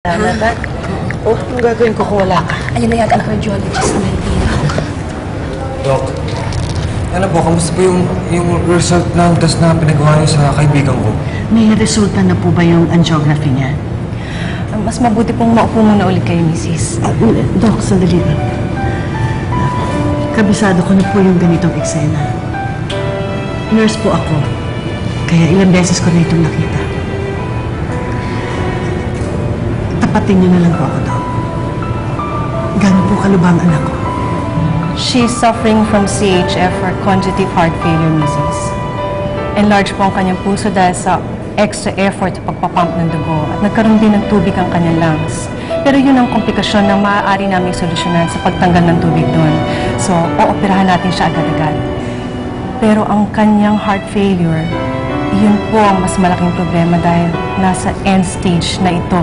Salamat, Oh, ang gagawin ko kung wala ka? Ayun na yata ang cardiologist na dito. Doc, ano po, kamusta po yung, yung result ng test na pinagawa niyo sa kaibigan ko? May resulta na po ba yung angiography niya? Mas mabuti pong maupo muna ulit kayo, Mrs. Ah, Doc, sandali lang. Kabisado ko na po yung ganitong eksena. Nurse po ako. Kaya ilang beses ko na itong nakita. Tapatin niyo na lang po ako, Doc. Gano'n po kalubang anak ko. She's suffering from CHF or congestive heart failure, Mrs. Enlarged po ang kanyang puso dahil sa extra effort sa pagpapump ng dugo at nagkaroon din ng tubig ang kanyang lungs. Pero yun ang komplikasyon na maaari namin solusyonan sa pagtanggal ng tubig doon. So, ooperahan natin siya agad-agad. Pero ang kanyang heart failure, yun po ang mas malaking problema dahil nasa end stage na ito